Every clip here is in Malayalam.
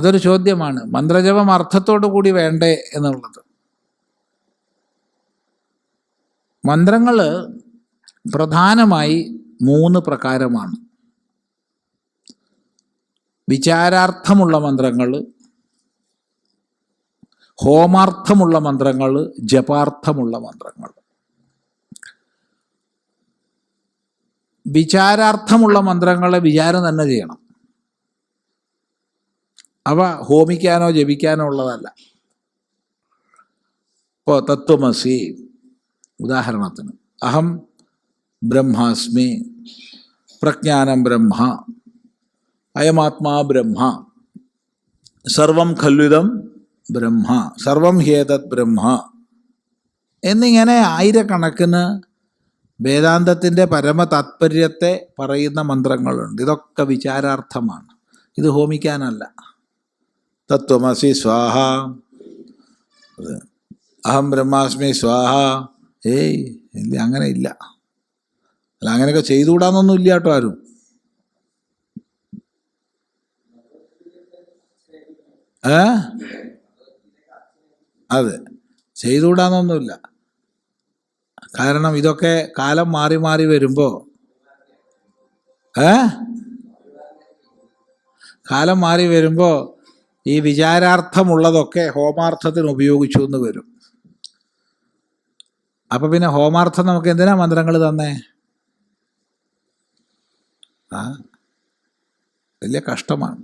അതൊരു ചോദ്യമാണ്. മന്ത്രജപം അർത്ഥത്തോടു കൂടി വേണ്ടേ എന്നുള്ളത്. മന്ത്രങ്ങൾ പ്രധാനമായി മൂന്ന് പ്രകാരമാണ്. വിചാരാർത്ഥമുള്ള മന്ത്രങ്ങൾ ഹോമാർത്ഥമുള്ള മന്ത്രങ്ങൾ ജപാർത്ഥമുള്ള മന്ത്രങ്ങൾ വിചാരാർത്ഥമുള്ള മന്ത്രങ്ങളെ വിചാരം തന്നെ ചെയ്യണം. അവ ഹോമിക്കാനോ ജപിക്കാനോ ഉള്ളതല്ല. ഇപ്പോൾ തത്വമസി ഉദാഹരണത്തിന് അഹം ബ്രഹ്മാസ്മി പ്രജ്ഞാനം ബ്രഹ്മ അയമാത്മാ ബ്രഹ്മ സർവം ഖല്ലുതം ബ്രഹ്മ സർവം ഹേതത് ബ്രഹ്മ എന്നിങ്ങനെ ആയിരക്കണക്കിന് വേദാന്തത്തിന്റെ പരമ താത്പര്യത്തെ പറയുന്ന മന്ത്രങ്ങളുണ്ട്. ഇതൊക്കെ വിചാരാർത്ഥമാണ്. ഇത് ഹോമിക്കാനല്ല. തത്വമസി സ്വാഹ. അഹം ബ്രഹ്മാസ്മി സ്വാഹ. ഏയ് ഇല്ല അങ്ങനെ ഇല്ല. അല്ല അങ്ങനെയൊക്കെ ചെയ്തുകൂടാന്നൊന്നും ഇല്ല കേട്ടോ ആരും. ഏ? അതെ ചെയ്തുകൂടാന്നൊന്നുമില്ല കാരണം ഇതൊക്കെ കാലം മാറി മാറി വരുമ്പോൾ ഏ? കാലം മാറി വരുമ്പോൾ ഈ വിചാരാർത്ഥമുള്ളതൊക്കെ ഹോമാർത്ഥത്തിന് ഉപയോഗിച്ചു എന്ന് വരും. അപ്പൊ പിന്നെ ഹോമാർത്ഥം നമുക്ക് എന്തിനാ മന്ത്രങ്ങൾ തന്നേ? ആ വലിയ കഷ്ടമാണ്.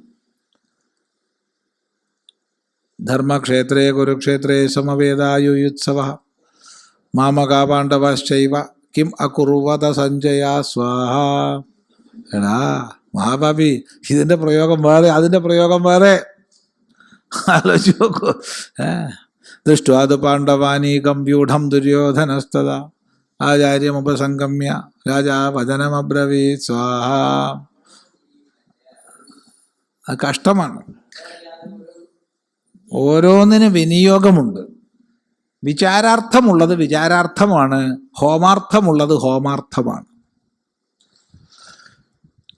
ധർമ്മക്ഷേത്രേ കുരുക്ഷേത്രേ സമവേദായുയുത്സവ മാമകാപാണ്ഡവശ്ചൈവ കിം അകുറുവത സഞ്ജയ സ്വാഹ. എടാ മഹാഭാവി ഇതിന്റെ പ്രയോഗം വേറെ അതിന്റെ പ്രയോഗം വേറെ. ആലോചിച്ച് നോക്കൂ. ഏ? ദൃഷ്ടാത് പാണ്ഡവാനീ കമ്പ്യൂഢം ദുര്യോധനസ്തത ആചാര്യമുപസംഗമ്യ. രാജാ വചനമബ്രവീ സ്വാഹ കഷ്ടമാണ്. ഓരോന്നിന് വിനിയോഗമുണ്ട്. വിചാരാർത്ഥമുള്ളത് വിചാരാർത്ഥമാണ്. ഹോമാർത്ഥമുള്ളത് ഹോമാർത്ഥമാണ്.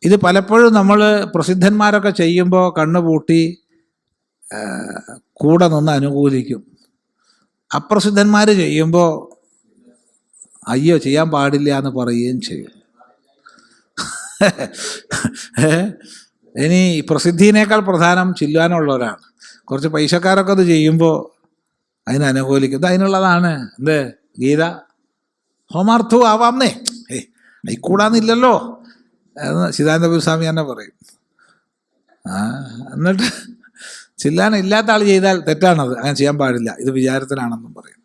ഇത് പലപ്പോഴും നമ്മൾ പ്രസിദ്ധന്മാരൊക്കെ ചെയ്യുമ്പോൾ കണ്ണുപൂട്ടി കൂടെ നിന്ന് അനുകൂലിക്കും. അപ്രസിദ്ധന്മാർ ചെയ്യുമ്പോൾ അയ്യോ ചെയ്യാൻ പാടില്ല എന്ന് പറയുകയും ചെയ്യും? ഇനി പ്രസിദ്ധിനേക്കാൾ പ്രധാനം ചില്ലുവാനുള്ളവരാണ്. കുറച്ച് പൈസക്കാരൊക്കെ അത് ചെയ്യുമ്പോൾ അതിന് അനുകൂലിക്കും. അതിനുള്ളതാണ്. എന്ത്? ഗീത? ഹോമാർത്ഥു ആവാംന്നേ ഏയ് അയിക്കൂടാന്നില്ലല്ലോ. എന്ന് ചിദാനന്ദപുരസ്വാമി തന്നെ പറയും. എന്നിട്ട് ചില്ലാന ഇല്ലാത്ത ആൾ ചെയ്താൽ തെറ്റാണത്. അങ്ങനെ ചെയ്യാൻ പാടില്ല. ഇത് വിചാരത്തിനാണെന്നും പറയും.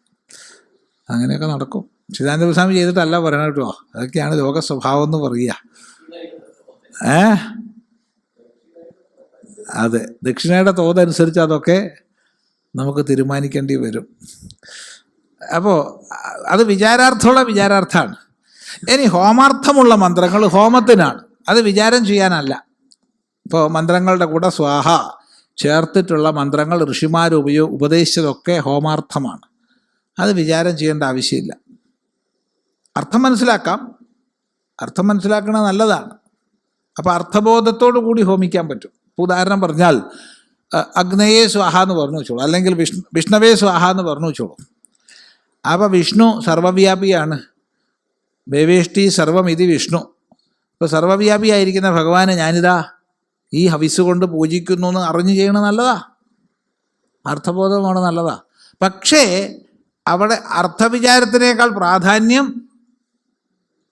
അങ്ങനെയൊക്കെ നടക്കും. ശ്രീദാനന്ദ സ്വാമി ചെയ്തിട്ടല്ല പറയണം കേട്ടോ. അതൊക്കെയാണ് ലോക സ്വഭാവം എന്ന് പറയുക. ഏ? അതെ. ദക്ഷിണയുടെ തോതനുസരിച്ച് അതൊക്കെ നമുക്ക് തീരുമാനിക്കേണ്ടി വരും. അപ്പോൾ അത് വിചാരാർത്ഥമുള്ള വിചാരാർത്ഥമാണ് ഇനി ഹോമാർത്ഥമുള്ള മന്ത്രങ്ങൾ ഹോമത്തിനാണ്. അത് വിചാരം ചെയ്യാനല്ല. ഇപ്പോൾ മന്ത്രങ്ങളുടെ കൂടെ സ്വാഹ. ചേർത്തിട്ടുള്ള മന്ത്രങ്ങൾ ഋഷിമാർ ഉപയോ ഉപദേശിച്ചതൊക്കെ ഹോമാർത്ഥമാണ്. അത് വിചാരം ചെയ്യേണ്ട ആവശ്യമില്ല. അർത്ഥം മനസ്സിലാക്കാം. അർത്ഥം മനസ്സിലാക്കുന്നത് നല്ലതാണ്. അപ്പോൾ അർത്ഥബോധത്തോടു കൂടി ഹോമിക്കാൻ പറ്റും. ഉദാഹരണം പറഞ്ഞാൽ അഗ്നയേ സ്വാഹ എന്ന് പറഞ്ഞു വെച്ചോളൂ. അല്ലെങ്കിൽ വിഷ്ണു വിഷ്ണവേ സ്വാഹ എന്ന് പറഞ്ഞു വെച്ചോളൂ. അപ്പോൾ വിഷ്ണു സർവവ്യാപിയാണ്. ദേവേഷ്ടി ഇതി വിഷ്ണു. ഇപ്പോൾ സർവവ്യാപിയായിരിക്കുന്ന ഭഗവാനെ ഞാനിതാ ഈ ഹവിസ് കൊണ്ട് പൂജിക്കുന്നു എന്ന് അറിഞ്ഞു ചെയ്യണ നല്ലതാ. അർത്ഥബോധമാണ് നല്ലതാ. പക്ഷേ അവിടെ അർത്ഥവിചാരത്തിനേക്കാൾ പ്രാധാന്യം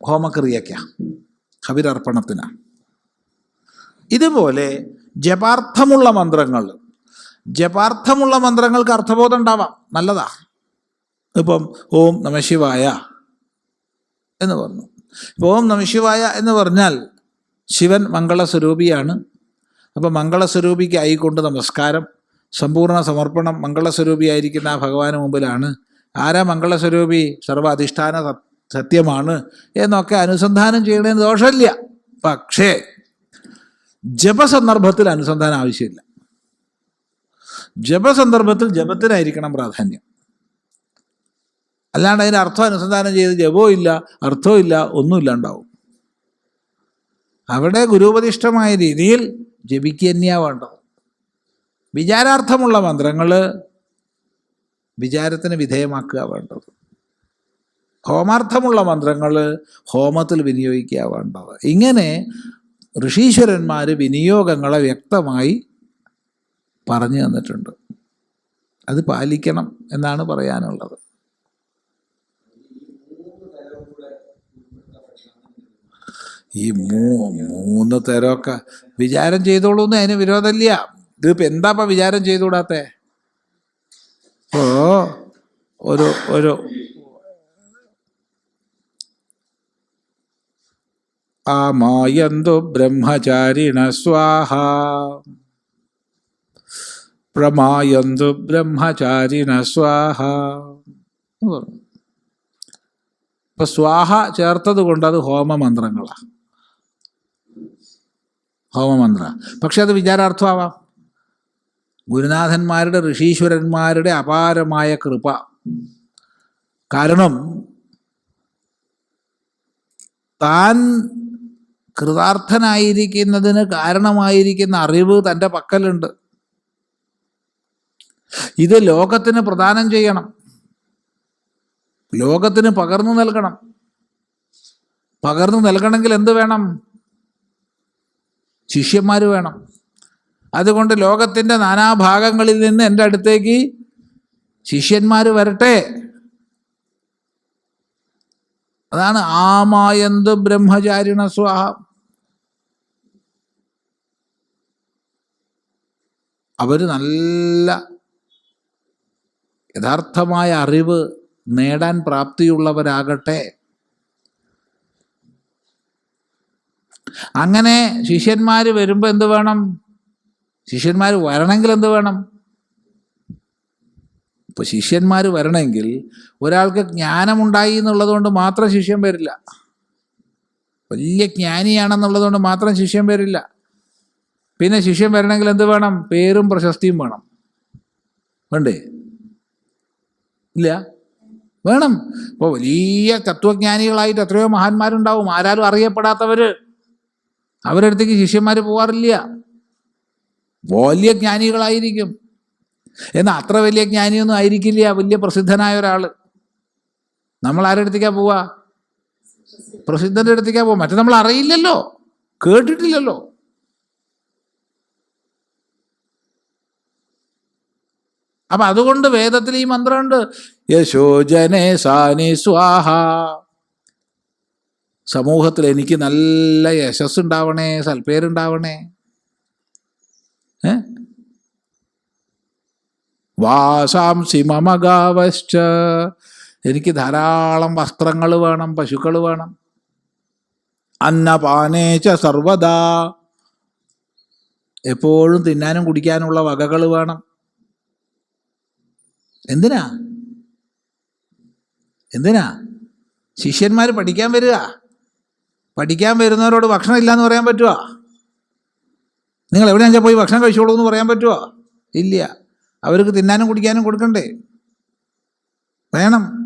ഹോമക്രിയയ്ക്കാണ് ഹവിരർപ്പണത്തിനാണ് ഇതുപോലെ ജപാർത്ഥമുള്ള മന്ത്രങ്ങൾ ജപാർത്ഥമുള്ള മന്ത്രങ്ങൾക്ക് അർത്ഥബോധം ഉണ്ടാവാം. നല്ലതാ. ഇപ്പം ഓം നമശിവായ എന്ന് പറഞ്ഞു. ഓം നമശിവായ എന്ന് പറഞ്ഞാൽ ശിവൻ മംഗളസ്വരൂപിയാണ്. അപ്പോൾ മംഗളസ്വരൂപിക്ക് ആയിക്കൊണ്ട് നമസ്കാരം സമ്പൂർണ സമർപ്പണം മംഗളസ്വരൂപിയായിരിക്കുന്ന ആ ഭഗവാന് മുമ്പിലാണ്. ആരാ മംഗളസ്വരൂപി? സർവ അധിഷ്ഠാന സത്യമാണ് എന്നൊക്കെ അനുസന്ധാനം ചെയ്യണതിന് ദോഷമില്ല. പക്ഷേ ജപസന്ദർഭത്തിൽ അനുസന്ധാനം ആവശ്യമില്ല. ജപസന്ദർഭത്തിൽ ജപത്തിനായിരിക്കണം പ്രാധാന്യം. അല്ലാണ്ട് അതിന് അർത്ഥം അനുസന്ധാനം ചെയ്ത് ജപവും ഇല്ല അർത്ഥവും ഇല്ല ഒന്നുമില്ലാണ്ടാവും അവിടെ ഗുരുപതിഷ്ഠമായ രീതിയിൽ ജപിക്കുക തന്നെയാ വേണ്ടത്. വിചാരാർത്ഥമുള്ള മന്ത്രങ്ങൾ വിചാരത്തിന് വിധേയമാക്കുക വേണ്ടത്. ഹോമാർത്ഥമുള്ള മന്ത്രങ്ങൾ ഹോമത്തിൽ വിനിയോഗിക്കുക വേണ്ടത്. ഇങ്ങനെ ഋഷീശ്വരന്മാർ വിനിയോഗങ്ങളെ വ്യക്തമായി പറഞ്ഞു തന്നിട്ടുണ്ട്. അത് പാലിക്കണം എന്നാണ് പറയാനുള്ളത്. ഈ മൂ മൂന്ന് തരമൊക്കെ വിചാരം ചെയ്തോളൂ എന്ന് അതിന് വിരോധമില്ല. ഇതിപ്പോൾ എന്താപ്പം വിചാരം ചെയ്തുകൂടാത്ത? ഓ ഒരു ഒരു ആ മായന്തു ബ്രഹ്മചാരിണ സ്വാഹ. പ്രമായന്തു ബ്രഹ്മചാരിണ സ്വാഹ. ഇപ്പൊ സ്വാഹ ചേർത്തത് കൊണ്ട് അത് ഹോമമന്ത്രങ്ങളാണ് ഹോമമന്ത്ര. പക്ഷെ അത് വിചാരാർത്ഥമാവാം. ഗുരുനാഥന്മാരുടെ ഋഷീശ്വരന്മാരുടെ അപാരമായ കൃപ. കാരണം താൻ കൃതാർത്ഥനായിരിക്കുന്നതിന് കാരണമായിരിക്കുന്ന അറിവ് തന്റെ പക്കലുണ്ട്. ഇത് ലോകത്തിന് പ്രദാനം ചെയ്യണം. ലോകത്തിന് പകർന്നു നൽകണം. പകർന്നു നൽകണമെങ്കിൽ എന്ത് വേണം? ശിഷ്യന്മാർ വേണം. അതുകൊണ്ട് ലോകത്തിന്റെ നാനാഭാഗങ്ങളിൽ നിന്ന് എന്റെ അടുത്തേക്ക് ശിഷ്യന്മാർ വരട്ടെ. അതാണ് ആമായന്ത് ബ്രഹ്മചാരിണ സ്വാഹ. അവർ നല്ല യഥാർത്ഥമായ അറിവ് നേടാൻ പ്രാപ്തിയുള്ളവരാകട്ടെ. അങ്ങനെ ശിഷ്യന്മാർ വരുമ്പോൾ എന്ത് വേണം? ശിഷ്യന്മാർ വരണമെങ്കിൽ എന്ത് വേണം? ഇപ്പോൾ ശിഷ്യന്മാർ വരണമെങ്കിൽ ഒരാൾക്ക് ജ്ഞാനമുണ്ടായി എന്നുള്ളത് കൊണ്ട് മാത്രം ശിഷ്യൻ വരില്ല. വലിയ ജ്ഞാനിയാണെന്നുള്ളതുകൊണ്ട് മാത്രം ശിഷ്യൻ വരില്ല. പിന്നെ ശിഷ്യൻ വരണമെങ്കിൽ എന്ത് വേണം? പേരും പ്രശസ്തിയും വേണം. വേണ്ടേ? ഇല്ല? വേണം. ഇപ്പോൾ വലിയ തത്വജ്ഞാനികളായിട്ട് എത്രയോ മഹാന്മാരുണ്ടാവും. ആരാലും അറിയപ്പെടാത്തവർ അവരടുത്തേക്ക് ശിഷ്യന്മാർ പോവാറില്ല. വലിയ ജ്ഞാനികളായിരിക്കും. എന്നാൽ അത്ര വലിയ ജ്ഞാനിയൊന്നും ആയിരിക്കില്ല. വലിയ പ്രസിദ്ധനായ ഒരാൾ നമ്മൾ ആരുടെ അടുത്തേക്കാ പോവാ? പ്രസിദ്ധന്റെ അടുത്തേക്കാ പോവാ. മറ്റേ നമ്മൾ അറിയില്ലല്ലോ. കേട്ടിട്ടില്ലല്ലോ. അപ്പൊ അതുകൊണ്ട് വേദത്തിൽ ഈ മന്ത്രമുണ്ട്. യശോജനെ സാനി സ്വാഹ. സമൂഹത്തിൽ എനിക്ക് നല്ല യശസ് ഉണ്ടാവണേ സൽപ്പേരുണ്ടാവണേ വാസാംസി മമഗാവശ്ച എനിക്ക് ധാരാളം വസ്ത്രങ്ങൾ വേണം പശുക്കൾ വേണം. അന്നപാനേച്ച സർവദാ. എപ്പോഴും തിന്നാനും കുടിക്കാനുള്ള വകകൾ വേണം. എന്തിനാ? എന്തിനാ? ശിഷ്യന്മാർ പഠിക്കാൻ വരിക. പഠിക്കാൻ വരുന്നവരോട് ഭക്ഷണം ഇല്ലാന്ന് പറയാൻ പറ്റുമോ നിങ്ങൾ എവിടെയാണെന്ന് പോയി ഭക്ഷണം കഴിച്ചോളൂ എന്ന് പറയാൻ പറ്റുമോ ഇല്ല. അവർക്ക് തിന്നാനും കുടിക്കാനും കൊടുക്കണ്ടേ? വേണം.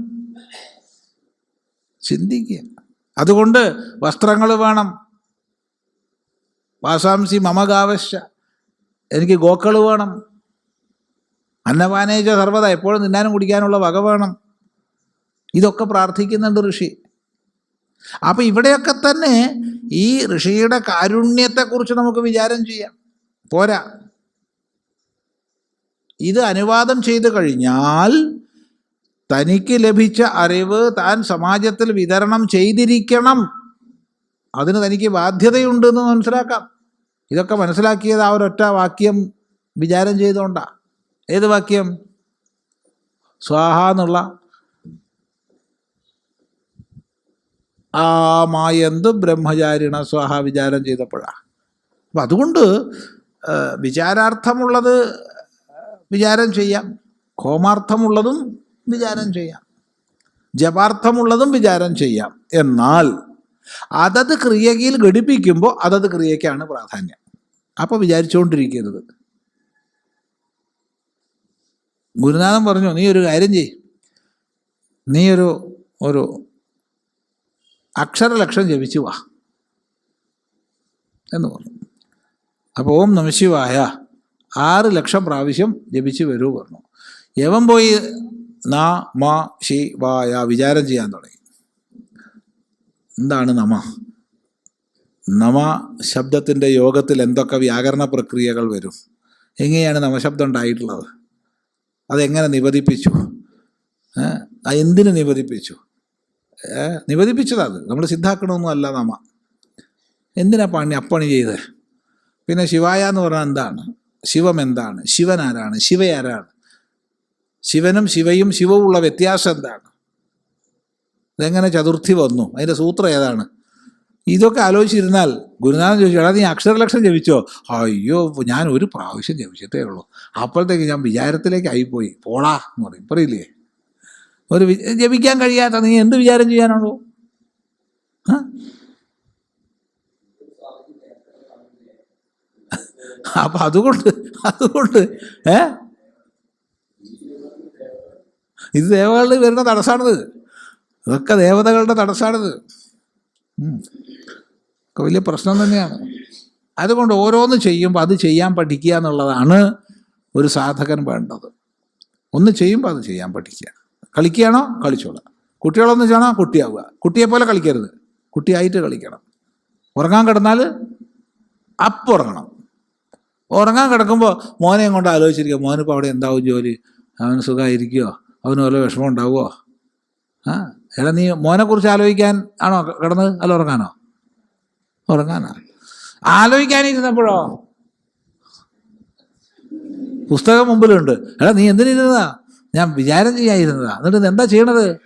ചിന്തിക്കുക. അതുകൊണ്ട് വസ്ത്രങ്ങൾ വേണം. വാസാംസി മമകാവശ്യ എനിക്ക് ഗോക്കൾ വേണം. അന്നപാനേജ സർവത എപ്പോഴും തിന്നാനും കുടിക്കാനുള്ള വക വേണം. ഇതൊക്കെ പ്രാർത്ഥിക്കുന്നുണ്ട് ഋഷി. അപ്പൊ ഇവിടെയൊക്കെ തന്നെ ഈ ഋഷിയുടെ കാരുണ്യത്തെക്കുറിച്ച് നമുക്ക് വിചാരം ചെയ്യാം. പോരാ. ഇത് അനുവാദം ചെയ്തു കഴിഞ്ഞാൽ തനിക്ക് ലഭിച്ച അറിവ് താൻ സമാജത്തിൽ വിതരണം ചെയ്തിരിക്കണം. അതിന് തനിക്ക് ബാധ്യതയുണ്ട് എന്ന് മനസ്സിലാക്കാം. ഇതൊക്കെ മനസ്സിലാക്കിയത് ആ ഒരൊറ്റ വാക്യം വിചാരം ചെയ്തുകൊണ്ടാണ് ഏത് വാക്യം? സ്വാഹ എന്നുള്ള ആ മായന്ത് ബ്രഹ്മചാരിണ സ്വാഹ വിചാരം ചെയ്തപ്പോഴാണ് അപ്പം അതുകൊണ്ട് വിചാരാർത്ഥമുള്ളത് വിചാരം ചെയ്യാം. കോമാർത്ഥമുള്ളതും വിചാരം ചെയ്യാം. ജപാർത്ഥമുള്ളതും വിചാരം ചെയ്യാം. എന്നാൽ അതത് ക്രിയയിൽ ഘടിപ്പിക്കുമ്പോൾ അതത് ക്രിയയ്ക്കാണ് പ്രാധാന്യം. അപ്പോൾ വിചാരിച്ചുകൊണ്ടിരിക്കരുത്. ഗുരുനാഥൻ പറഞ്ഞു നീ ഒരു കാര്യം ചെയ് നീ ഒരു ഒരു അക്ഷരലക്ഷം ജപിച്ചു വാ എന്ന് പറഞ്ഞു. അപ്പോൾ ഓം നമശിവായ ആറ് ലക്ഷം പ്രാവശ്യം ജപിച്ച് വരൂ പറഞ്ഞു. യവൻ പോയി? നാ മാ ശി വായ വിചാരം ചെയ്യാൻ തുടങ്ങി. എന്താണ് നമ? നമ ശബ്ദത്തിന്റെ യോഗത്തിൽ എന്തൊക്കെ വ്യാകരണ പ്രക്രിയകൾ വരും? എങ്ങനെയാണ് നമശബ്ദം ഉണ്ടായിട്ടുള്ളത്? അതെങ്ങനെ? ആ എന്തിനു നിവദിപ്പിച്ചു ഏ? നിവദിപ്പിച്ചതാണ്. നമ്മൾ സിദ്ധാക്കണമൊന്നും അല്ല നമ്മ എന്തിനാ പണി? അപ്പണി ചെയ്ത്. പിന്നെ ശിവായ എന്ന് പറഞ്ഞാൽ എന്താണ്? ശിവം എന്താണ്? ശിവൻ ആരാണ് ശിവ ആരാണ് ശിവനും ശിവയും ശിവവും ഉള്ള വ്യത്യാസം എന്താണ്? ഇതെങ്ങനെ ചതുർത്ഥി വന്നു? അതിന്റെ സൂത്രം ഏതാണ്? ഇതൊക്കെ ആലോചിച്ചിരുന്നാൽ ഗുരുനാഥൻ ചോദിച്ചു എടാ നീ അക്ഷരലക്ഷം ജപിച്ചോ? അയ്യോ ഞാൻ ഒരു പ്രാവശ്യം ജപിച്ചിട്ടേ ഉള്ളൂ. അപ്പോഴത്തേക്ക് ഞാൻ വിചാരത്തിലേക്ക് ആയിപ്പോയി പോളാ എന്ന് പറയും. പറയില്ലേ? ഒരു ജപിക്കാൻ കഴിയാത്ത നീ എന്ത് വിചാരം ചെയ്യാനുള്ളൂ? അപ്പൊ അതുകൊണ്ട് അതുകൊണ്ട് ഏ? ഇത് ദേവകളിൽ വരുന്ന തടസ്സാണിത്. ഇതൊക്കെ ദേവതകളുടെ തടസ്സാണിത്. ഒക്കെ വലിയ പ്രശ്നം തന്നെയാണ്. അതുകൊണ്ട് ഓരോന്ന് ചെയ്യുമ്പോൾ അത് ചെയ്യാൻ പഠിക്കുക എന്നുള്ളതാണ് ഒരു സാധകൻ വേണ്ടത്. ഒന്ന് ചെയ്യുമ്പോൾ അത് ചെയ്യാൻ പഠിക്കുക. കളിക്കുകയാണോ? കളിച്ചോളാം കുട്ടികളൊന്നും ചെയ്യണോ കുട്ടിയാവുക. കുട്ടിയെ പോലെ കളിക്കരുത്. കുട്ടിയായിട്ട് കളിക്കണം. ഉറങ്ങാൻ കിടന്നാൽ അപ്പുറങ്ങണം ഉറങ്ങാൻ കിടക്കുമ്പോൾ മോനെ കൊണ്ട് ആലോചിച്ചിരിക്കുക? മോനിപ്പോൾ അവിടെ എന്താവും ജോലി? അവന് സുഖമായിരിക്കുമോ അവന് വല്ല വിഷമം ഉണ്ടാവുമോ ആ? എടാ നീ മോനെക്കുറിച്ച് ആലോചിക്കാൻ ആണോ കിടന്നത്? അല്ല ഉറങ്ങാനോ? ഉറങ്ങാനാ. ആലോചിക്കാനിരുന്നപ്പോഴോ? പുസ്തകം മുമ്പിലുണ്ട്. എടാ നീ എന്തിനിരുന്നതാ? ഞാൻ വിചാരം ചെയ്യാതിരുന്നതാ എന്നിട്ട് എന്താ ചെയ്യണത്?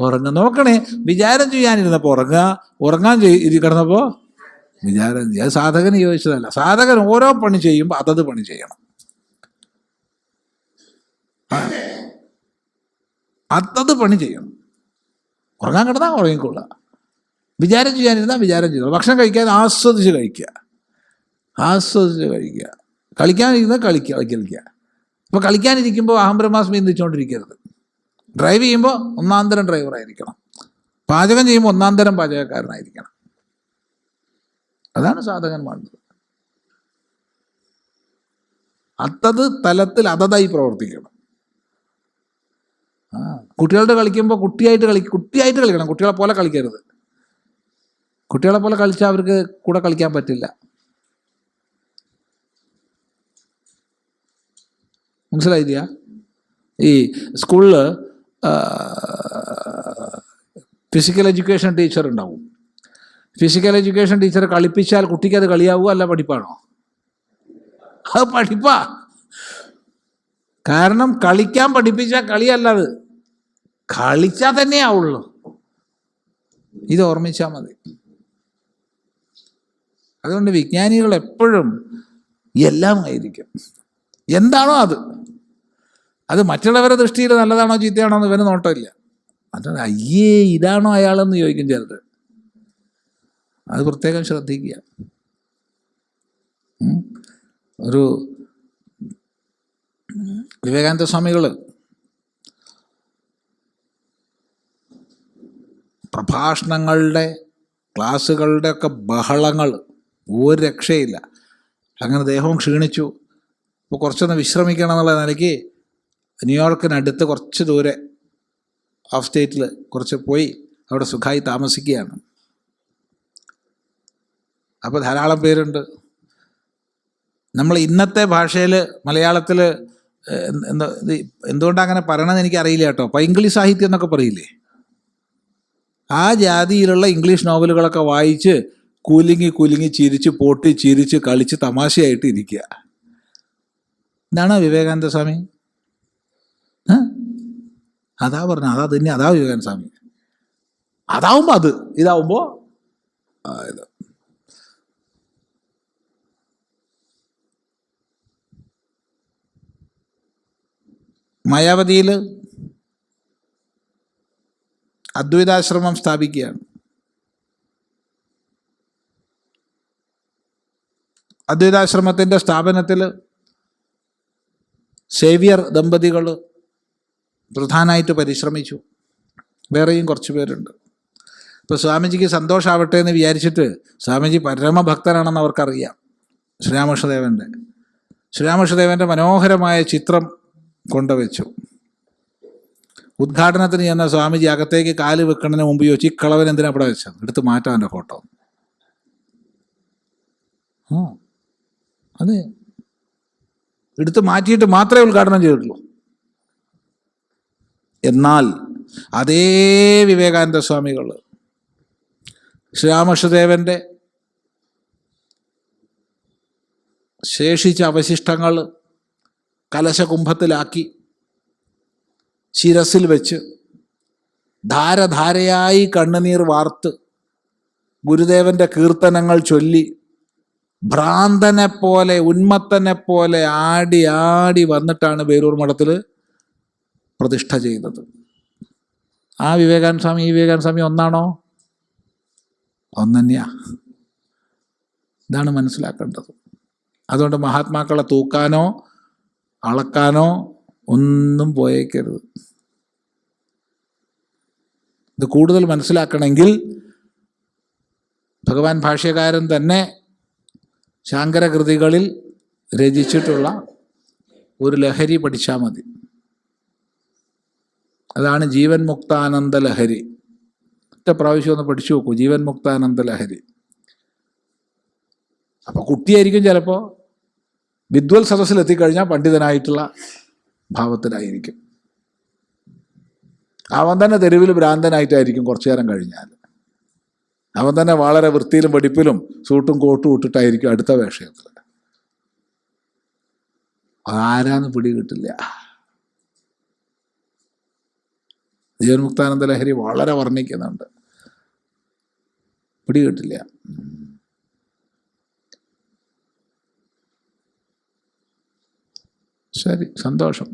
ഉറങ്ങുക നോക്കണേ. വിചാരം ചെയ്യാനിരുന്നപ്പോൾ ഉറങ്ങുക. ഉറങ്ങാൻ ചെയ്തി കിടന്നപ്പോൾ വിചാരം ചെയ്യുക അത് സാധകന് സാധകൻ ഓരോ പണി ചെയ്യുമ്പോൾ അതത് പണി ചെയ്യണം. അത്തത് അതത് പണി ചെയ്യണം. ഉറങ്ങാൻ കിടന്നാൽ ഉറങ്ങിക്കൊള്ളുക വിചാരം ചെയ്യാനിരുന്നാൽ വിചാരം ചെയ്തു ഭക്ഷണം കഴിക്കാൻ ആസ്വദിച്ച് കഴിക്കുക. ആസ്വദിച്ച് കഴിക്കുക. കളിക്കാനിരുന്നാൽ കളിക്കുക കളിക്കുക. അപ്പോൾ കളിക്കാനിരിക്കുമ്പോൾ അഹം ബ്രഹ്മാസ്മി ചിന്തിച്ചുകൊണ്ടിരിക്കരുത് ഡ്രൈവ് ചെയ്യുമ്പോൾ ഒന്നാം തരം ഡ്രൈവറായിരിക്കണം പാചകം ചെയ്യുമ്പോൾ ഒന്നാം തരം പാചകക്കാരനായിരിക്കണം. അതാണ് സാധകൻ വേണ്ടത്. അതത് തലത്തിൽ അതതായി പ്രവർത്തിക്കണം. കുട്ടികളുടെ കളിക്കുമ്പോൾ കുട്ടിയായിട്ട് കളി കുട്ടിയായിട്ട് കളിക്കണം. കുട്ടികളെ പോലെ കളിക്കരുത്. കുട്ടികളെ പോലെ കളിച്ചാൽ അവർക്ക് കൂടെ കളിക്കാൻ പറ്റില്ല. മനസ്സിലായില്ല ഈ സ്കൂളിൽ ഫിസിക്കൽ എഡ്യൂക്കേഷൻ ടീച്ചർ ഉണ്ടാവും. ഫിസിക്കൽ എഡ്യൂക്കേഷൻ ടീച്ചർ കളിപ്പിച്ചാൽ കുട്ടിക്ക് അത് കളിയാവുക അല്ല പഠിപ്പാണോ? അത് പഠിപ്പാ. കാരണം കളിക്കാൻ പഠിപ്പിച്ചാൽ കളിയല്ല അത്. കളിച്ചാൽ തന്നെ ആവുള്ളൂ. ഇത് ഓർമ്മിച്ചാൽ മതി. അതുകൊണ്ട് വിജ്ഞാനികൾ എപ്പോഴും എല്ലാം ആയിരിക്കും എന്താണോ അത്? അത് മറ്റുള്ളവരുടെ ദൃഷ്ടിയിൽ നല്ലതാണോ ചീത്തയാണോ എന്ന് ഇവന് നോട്ടമില്ല. അതാണ് അയ്യേ ഇതാണോ അയാളെന്ന് ചോദിക്കും ചിലത് അത് പ്രത്യേകം ശ്രദ്ധിക്കുക. ഒരു വിവേകാനന്ദ സ്വാമികൾ പ്രഭാഷണങ്ങളുടെ ക്ലാസ്സുകളുടെ ഒക്കെ ബഹളങ്ങൾ ഒരു രക്ഷയില്ല. അങ്ങനെ ദേഹവും ക്ഷീണിച്ചു. അപ്പോൾ കുറച്ചൊന്ന് വിശ്രമിക്കണം എന്നുള്ള നിലയ്ക്ക് ന്യൂയോർക്കിനടുത്ത് കുറച്ച് ദൂരെ ഓഫ് സ്റ്റേറ്റിൽ കുറച്ച് പോയി അവിടെ സുഖമായി താമസിക്കുകയാണ്. അപ്പോൾ ധാരാളം പേരുണ്ട്. നമ്മൾ ഇന്നത്തെ ഭാഷയിൽ മലയാളത്തിൽ എന്താ എന്തുകൊണ്ടാണ് അങ്ങനെ പറയണമെന്ന് എനിക്കറിയില്ല കേട്ടോ. ഇംഗ്ലീഷ് സാഹിത്യം എന്നൊക്കെ പറയില്ലേ? ആ ജാതിയിലുള്ള ഇംഗ്ലീഷ് നോവലുകളൊക്കെ വായിച്ച് കൂലിങ്ങി കൂലിങ്ങി ചിരിച്ച് പൊട്ടി ചിരിച്ച് കളിച്ച് തമാശയായിട്ട് ഇരിക്കുക. എന്താണ് വിവേകാനന്ദ സ്വാമി? അതാ പറഞ്ഞ അതാ തന്നെ അതാ യോഗാൻ സ്വാമി അതാവുമ്പോ അത് ഇതാവുമ്പോ ആ, ഇത്. മായാവതിയിൽ അദ്വൈതാശ്രമം സ്ഥാപിക്കുകയാണ്. അദ്വൈതാശ്രമത്തിന്റെ സ്ഥാപനത്തിൽ സേവിയർ ദമ്പതികൾ പ്രധാനമായിട്ട് പരിശ്രമിച്ചു. വേറെയും കുറച്ച് പേരുണ്ട്. ഇപ്പോൾ സ്വാമിജിക്ക് സന്തോഷാവട്ടെ എന്ന് വിചാരിച്ചിട്ട് സ്വാമിജി പരമഭക്തനാണെന്ന് അവർക്കറിയാം ശ്രീരാമകൃഷ്ണദേവന്റെ ശ്രീരാമകൃഷ്ണദേവന്റെ മനോഹരമായ ചിത്രം കൊണ്ടുവച്ചു. ഉദ്ഘാടനത്തിന് ചെന്ന സ്വാമിജി അകത്തേക്ക് കാൽ വെക്കുന്നതിന് മുമ്പ് ചോദിച്ചു ഈ കളവൻ എന്തിനാ അവിടെ വെച്ചത്? എടുത്ത് മാറ്റാം എന്റെ ഫോട്ടോ. ആ അതെ. എടുത്ത് മാറ്റിയിട്ട് മാത്രമേ ഉദ്ഘാടനം ചെയ്തിട്ടുള്ളൂ. എന്നാൽ അതേ വിവേകാനന്ദ സ്വാമികൾ ശ്രീരാമകൃഷ്ണദേവന്റെ ശേഷിച്ച അവശിഷ്ടങ്ങൾ കലശകുംഭത്തിലാക്കി ശിരസിൽ വെച്ച് ധാരധാരയായി കണ്ണുനീർ വാർത്ത് ഗുരുദേവന്റെ കീർത്തനങ്ങൾ ചൊല്ലി ഭ്രാന്തനെ പോലെ ഉന്മത്തനെ പോലെ ആടി ആടി വന്നിട്ടാണ് വേലൂർ മഠത്തിൽ പ്രതിഷ്ഠ ചെയ്തത് ആ വിവേകാനന്ദ സ്വാമി ഈ വിവേകാനന്ദ സ്വാമി ഒന്നാണോ? ഒന്നന്നെയാ ഇതാണ് മനസ്സിലാക്കേണ്ടത്. അതുകൊണ്ട് മഹാത്മാക്കളെ തൂക്കാനോ അളക്കാനോ ഒന്നും പോയേക്കരുത്. ഇത് കൂടുതൽ മനസ്സിലാക്കണമെങ്കിൽ ഭഗവാൻ ഭാഷ്യകാരൻ തന്നെ ശാങ്കരകൃതികളിൽ രചിച്ചിട്ടുള്ള ഒരു ലഹരി പഠിച്ചാൽ മതി. അതാണ് ജീവൻ മുക്താനന്ദ ലഹരി. ഒറ്റ പ്രാവശ്യം ഒന്ന് പഠിച്ചു നോക്കൂ ജീവൻ മുക്താനന്ദ ലഹരി. അപ്പോൾ കുട്ടിയായിരിക്കും ചിലപ്പോൾ വിദ്വൽ സദസ്സിൽ എത്തിക്കഴിഞ്ഞാൽ പണ്ഡിതനായിട്ടുള്ള ഭാവത്തിലായിരിക്കും. അവൻ തന്നെ തെരുവിൽ ഭ്രാന്തനായിട്ടായിരിക്കും കുറച്ചു നേരം കഴിഞ്ഞാൽ. അവൻ തന്നെ വളരെ വൃത്തിയിലും വെടിപ്പിലും സൂട്ടും കോട്ടും ഇട്ടിട്ടായിരിക്കും അടുത്ത വേഷയത്തിൽ ആരാന്ന് പിടി ജീവൻമുക്താനന്ദ ലഹരി വളരെ വർണിക്കുന്നുണ്ട് പിടി കിട്ടില്ല ശരി സന്തോഷം.